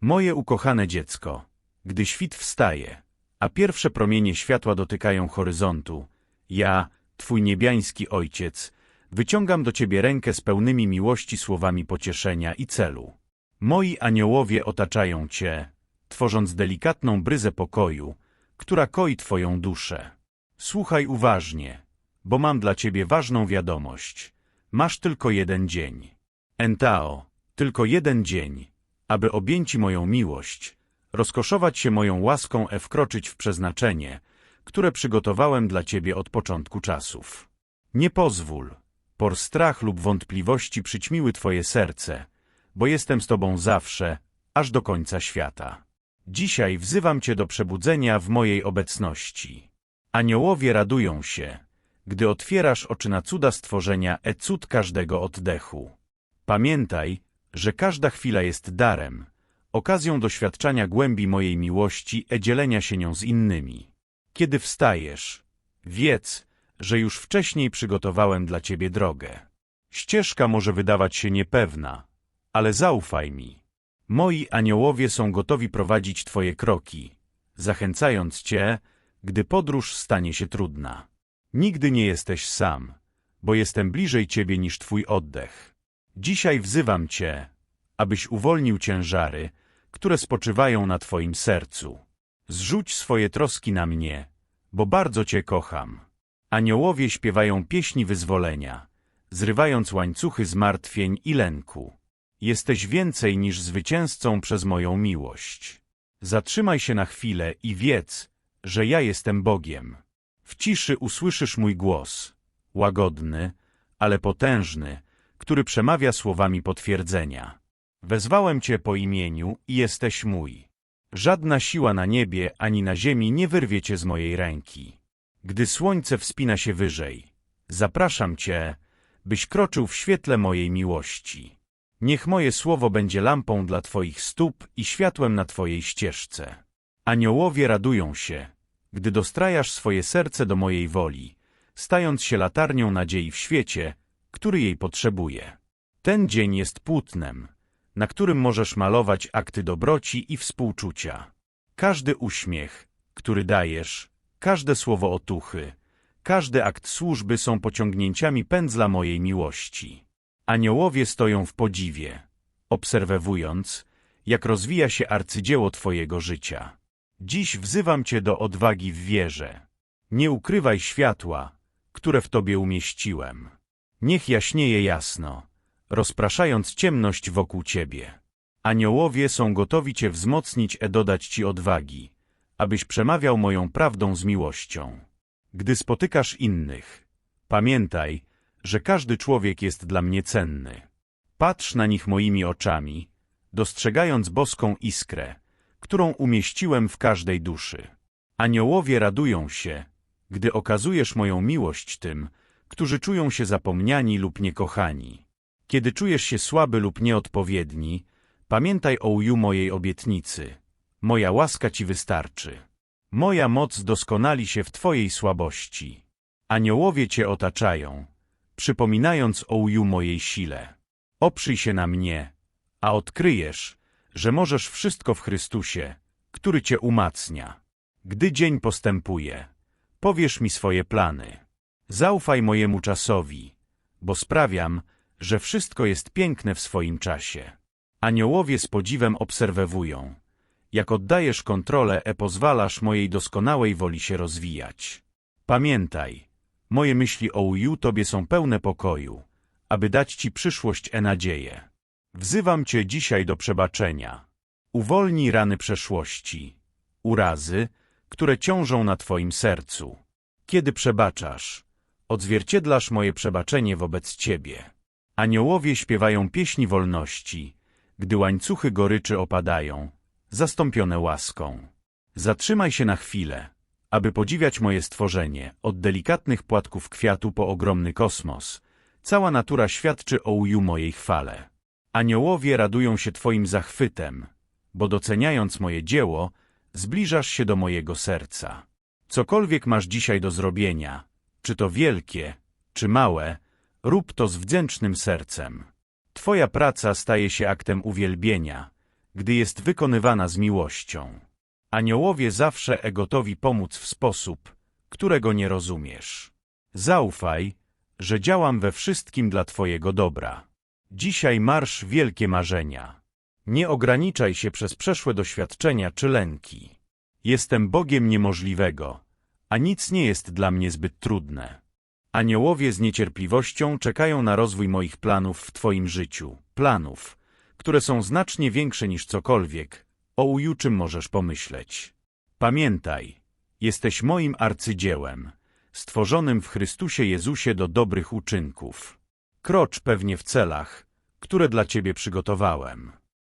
Moje ukochane dziecko, gdy świt wstaje, a pierwsze promienie światła dotykają horyzontu, ja, twój niebiański ojciec, wyciągam do ciebie rękę z pełnymi miłości słowami pocieszenia i celu. Moi aniołowie otaczają cię, tworząc delikatną bryzę pokoju, która koi twoją duszę. Słuchaj uważnie, bo mam dla ciebie ważną wiadomość. Masz tylko jeden dzień. Entao, tylko jeden dzień, aby objęci moją miłość, rozkoszować się moją łaską e wkroczyć w przeznaczenie, które przygotowałem dla ciebie od początku czasów. Nie pozwól, por strach lub wątpliwości przyćmiły twoje serce, bo jestem z tobą zawsze, aż do końca świata. Dzisiaj wzywam cię do przebudzenia w mojej obecności. Aniołowie radują się, gdy otwierasz oczy na cuda stworzenia e cud każdego oddechu. Pamiętaj, że każda chwila jest darem, okazją doświadczania głębi mojej miłości e dzielenia się nią z innymi. Kiedy wstajesz, wiedz, że już wcześniej przygotowałem dla ciebie drogę. Ścieżka może wydawać się niepewna, ale zaufaj mi. Moi aniołowie są gotowi prowadzić twoje kroki, zachęcając cię, gdy podróż stanie się trudna. Nigdy nie jesteś sam, bo jestem bliżej ciebie niż twój oddech. Dzisiaj wzywam cię, abyś uwolnił ciężary, które spoczywają na twoim sercu. Zrzuć swoje troski na mnie, bo bardzo cię kocham. Aniołowie śpiewają pieśni wyzwolenia, zrywając łańcuchy zmartwień i lęku. Jesteś więcej niż zwycięzcą przez moją miłość. Zatrzymaj się na chwilę i wiedz, że ja jestem Bogiem. W ciszy usłyszysz mój głos, łagodny, ale potężny, który przemawia słowami potwierdzenia. Wezwałem Cię po imieniu i jesteś mój. Żadna siła na niebie ani na ziemi nie wyrwie Cię z mojej ręki. Gdy słońce wspina się wyżej, zapraszam Cię, byś kroczył w świetle mojej miłości. Niech moje słowo będzie lampą dla Twoich stóp i światłem na Twojej ścieżce. Aniołowie radują się, gdy dostrajasz swoje serce do mojej woli, stając się latarnią nadziei w świecie, który jej potrzebuje. Ten dzień jest płótnem, na którym możesz malować akty dobroci i współczucia. Każdy uśmiech, który dajesz, każde słowo otuchy, każdy akt służby są pociągnięciami pędzla mojej miłości. Aniołowie stoją w podziwie, obserwując, jak rozwija się arcydzieło Twojego życia. Dziś wzywam Cię do odwagi w wierze. Nie ukrywaj światła, które w Tobie umieściłem. Niech jaśnieje jasno, rozpraszając ciemność wokół Ciebie. Aniołowie są gotowi Cię wzmocnić e dodać Ci odwagi, abyś przemawiał moją prawdą z miłością. Gdy spotykasz innych, pamiętaj, że każdy człowiek jest dla mnie cenny. Patrz na nich moimi oczami, dostrzegając boską iskrę, którą umieściłem w każdej duszy. Aniołowie radują się, gdy okazujesz moją miłość tym, którzy czują się zapomniani lub niekochani. Kiedy czujesz się słaby lub nieodpowiedni, pamiętaj o uju mojej obietnicy. Moja łaska ci wystarczy. Moja moc doskonali się w twojej słabości. Aniołowie cię otaczają, przypominając o uju mojej sile. Oprzyj się na mnie, a odkryjesz, że możesz wszystko w Chrystusie, który cię umacnia. Gdy dzień postępuje, powiesz mi swoje plany. Zaufaj mojemu czasowi, bo sprawiam, że wszystko jest piękne w swoim czasie. Aniołowie z podziwem obserwują, jak oddajesz kontrolę e pozwalasz mojej doskonałej woli się rozwijać. Pamiętaj, moje myśli o uju Tobie są pełne pokoju, aby dać Ci przyszłość e nadzieję. Wzywam Cię dzisiaj do przebaczenia. Uwolnij rany przeszłości, urazy, które ciążą na Twoim sercu. Kiedy przebaczasz, odzwierciedlasz moje przebaczenie wobec Ciebie. Aniołowie śpiewają pieśni wolności, gdy łańcuchy goryczy opadają, zastąpione łaską. Zatrzymaj się na chwilę, aby podziwiać moje stworzenie, od delikatnych płatków kwiatu po ogromny kosmos. Cała natura świadczy o uju mojej chwale. Aniołowie radują się Twoim zachwytem, bo doceniając moje dzieło, zbliżasz się do mojego serca. Cokolwiek masz dzisiaj do zrobienia, czy to wielkie, czy małe, rób to z wdzięcznym sercem. Twoja praca staje się aktem uwielbienia, gdy jest wykonywana z miłością. Aniołowie zawsze e gotowi pomóc w sposób, którego nie rozumiesz. Zaufaj, że działam we wszystkim dla Twojego dobra. Dzisiaj marsz wielkie marzenia. Nie ograniczaj się przez przeszłe doświadczenia czy lęki. Jestem Bogiem niemożliwego, a nic nie jest dla mnie zbyt trudne. Aniołowie z niecierpliwością czekają na rozwój moich planów w Twoim życiu, planów, które są znacznie większe niż cokolwiek, o uju czym możesz pomyśleć. Pamiętaj, jesteś moim arcydziełem, stworzonym w Chrystusie Jezusie do dobrych uczynków. Krocz pewnie w celach, które dla Ciebie przygotowałem.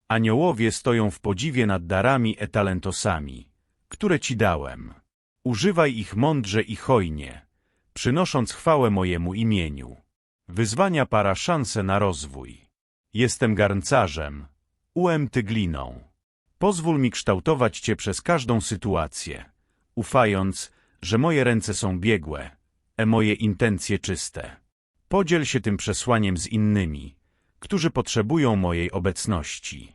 Aniołowie stoją w podziwie nad darami etalentosami, które Ci dałem. Używaj ich mądrze i hojnie, przynosząc chwałę mojemu imieniu. Wyzwania para szanse na rozwój. Jestem garncarzem, ułem tygliną. Pozwól mi kształtować Cię przez każdą sytuację, ufając, że moje ręce są biegłe, e moje intencje czyste. Podziel się tym przesłaniem z innymi, którzy potrzebują mojej obecności.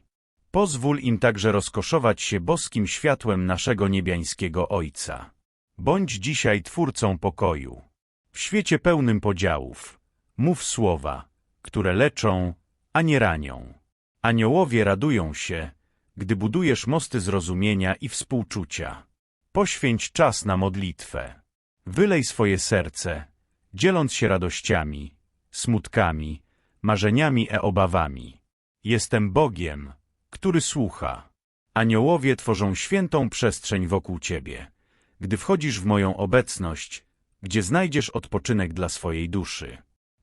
Pozwól im także rozkoszować się boskim światłem naszego niebiańskiego Ojca. Bądź dzisiaj twórcą pokoju. W świecie pełnym podziałów, mów słowa, które leczą, a nie ranią. Aniołowie radują się, gdy budujesz mosty zrozumienia i współczucia. Poświęć czas na modlitwę. Wylej swoje serce, dzieląc się radościami, smutkami, marzeniami e obawami. Jestem Bogiem, który słucha. Aniołowie tworzą świętą przestrzeń wokół Ciebie. Gdy wchodzisz w moją obecność, gdzie znajdziesz odpoczynek dla swojej duszy.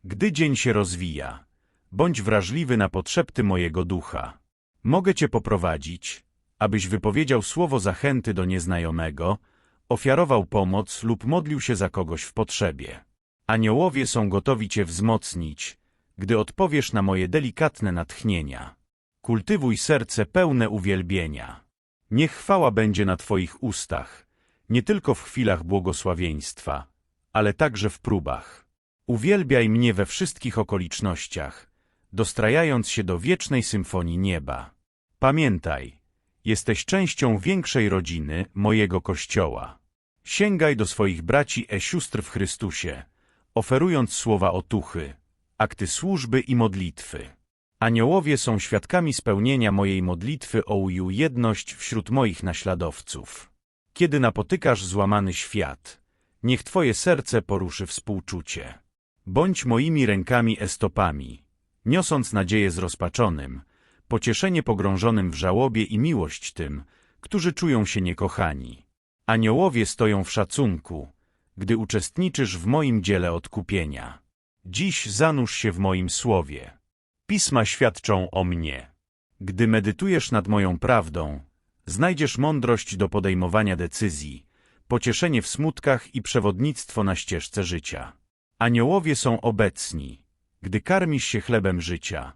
Gdy dzień się rozwija, bądź wrażliwy na potrzepty mojego ducha. Mogę Cię poprowadzić, abyś wypowiedział słowo zachęty do nieznajomego, ofiarował pomoc lub modlił się za kogoś w potrzebie. Aniołowie są gotowi Cię wzmocnić, gdy odpowiesz na moje delikatne natchnienia. Kultywuj serce pełne uwielbienia. Niech chwała będzie na Twoich ustach, nie tylko w chwilach błogosławieństwa, ale także w próbach. Uwielbiaj mnie we wszystkich okolicznościach, dostrajając się do wiecznej symfonii nieba. Pamiętaj, jesteś częścią większej rodziny mojego Kościoła. Sięgaj do swoich braci e sióstr w Chrystusie, oferując słowa otuchy, akty służby i modlitwy. Aniołowie są świadkami spełnienia mojej modlitwy o uju jedność wśród moich naśladowców. Kiedy napotykasz złamany świat, niech Twoje serce poruszy współczucie. Bądź moimi rękami estopami, niosąc nadzieję zrozpaczonym, pocieszenie pogrążonym w żałobie i miłość tym, którzy czują się niekochani. Aniołowie stoją w szacunku, gdy uczestniczysz w moim dziele odkupienia. Dziś zanurz się w moim słowie. Pisma świadczą o mnie. Gdy medytujesz nad moją prawdą, znajdziesz mądrość do podejmowania decyzji, pocieszenie w smutkach i przewodnictwo na ścieżce życia. Aniołowie są obecni, gdy karmisz się chlebem życia,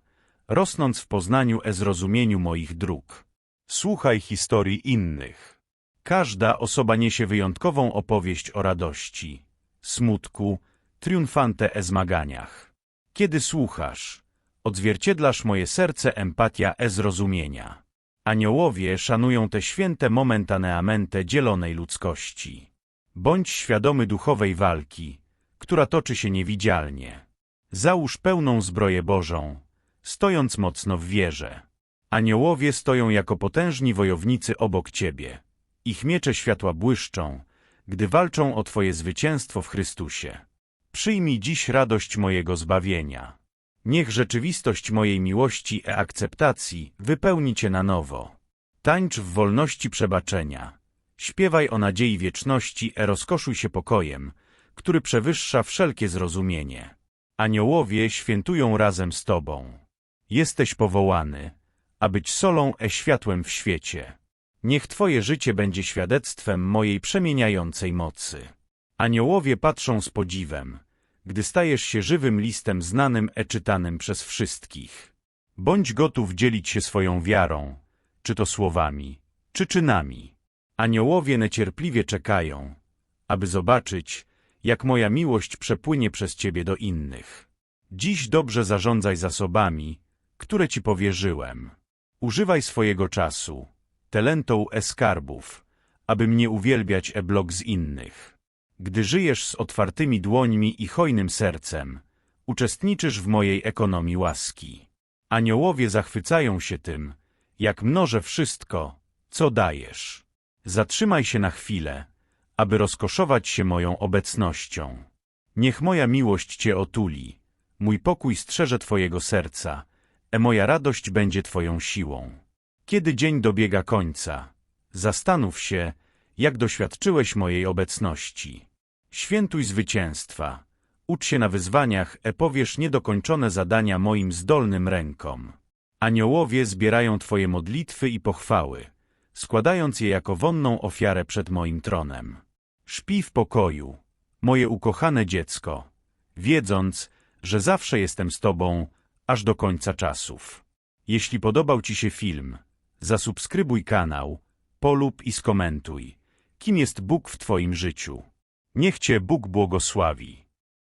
rosnąc w poznaniu e zrozumieniu moich dróg. Słuchaj historii innych. Każda osoba niesie wyjątkową opowieść o radości, smutku, triumfante e zmaganiach. Kiedy słuchasz, odzwierciedlasz moje serce empatia e zrozumienia. Aniołowie szanują te święte momentaneamente dzielonej ludzkości. Bądź świadomy duchowej walki, która toczy się niewidzialnie. Załóż pełną zbroję Bożą, stojąc mocno w wierze. Aniołowie stoją jako potężni wojownicy obok Ciebie. Ich miecze światła błyszczą, gdy walczą o Twoje zwycięstwo w Chrystusie. Przyjmij dziś radość mojego zbawienia. Niech rzeczywistość mojej miłości i akceptacji wypełni Cię na nowo. Tańcz w wolności przebaczenia. Śpiewaj o nadziei wieczności i rozkoszuj się pokojem, który przewyższa wszelkie zrozumienie. Aniołowie świętują razem z Tobą. Jesteś powołany, a być solą e światłem w świecie. Niech Twoje życie będzie świadectwem mojej przemieniającej mocy. Aniołowie patrzą z podziwem, gdy stajesz się żywym listem znanym e czytanym przez wszystkich. Bądź gotów dzielić się swoją wiarą, czy to słowami, czy czynami. Aniołowie niecierpliwie czekają, aby zobaczyć, jak moja miłość przepłynie przez Ciebie do innych. Dziś dobrze zarządzaj zasobami, które Ci powierzyłem. Używaj swojego czasu, talentą e-skarbów, aby mnie uwielbiać e-blog z innych. Gdy żyjesz z otwartymi dłońmi i hojnym sercem, uczestniczysz w mojej ekonomii łaski. Aniołowie zachwycają się tym, jak mnożę wszystko, co dajesz. Zatrzymaj się na chwilę, aby rozkoszować się moją obecnością. Niech moja miłość Cię otuli, mój pokój strzeże Twojego serca, e moja radość będzie Twoją siłą. Kiedy dzień dobiega końca, zastanów się, jak doświadczyłeś mojej obecności. Świętuj zwycięstwa, ucz się na wyzwaniach, e powiesz niedokończone zadania moim zdolnym rękom. Aniołowie zbierają Twoje modlitwy i pochwały, składając je jako wonną ofiarę przed moim tronem. Śpi w pokoju, moje ukochane dziecko, wiedząc, że zawsze jestem z Tobą, aż do końca czasów. Jeśli podobał Ci się film, zasubskrybuj kanał, polub i skomentuj, kim jest Bóg w Twoim życiu. Niech Cię Bóg błogosławi.